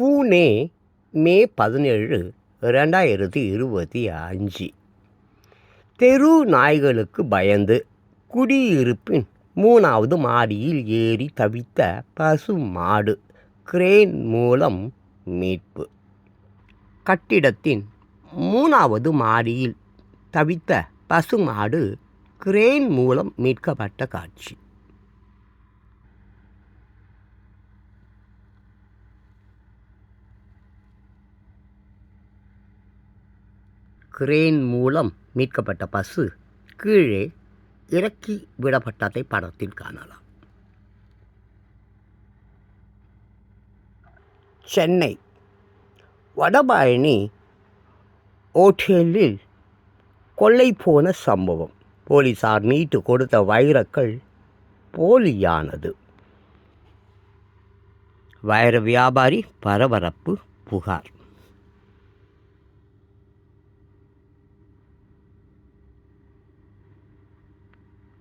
பூனே மே பதினேழு ரெண்டாயிரத்தி இருபத்தி அஞ்சு. தெரு நாய்களுக்கு பயந்து குடியிருப்பின் மூணாவது மாடியில் ஏறி தவித்த பசு மாடு கிரேன் மூலம் மீட்பு. கட்டிடத்தின் மூணாவது மாடியில் தவித்த பசுமாடு கிரேன் மூலம் மீட்கப்பட்ட காட்சி. கிரேன் மூலம் மீட்கப்பட்ட பசு கீழே இறக்கி விடப்பட்டதை படத்தில் காணலாம். சென்னை வடபழனி ஓட்டலில் கொள்ளை போன சம்பவம். போலீசார் மீட்டு கொடுத்த வைரக்கள் போலியானது. வைர வியாபாரி பரபரப்பு புகார்.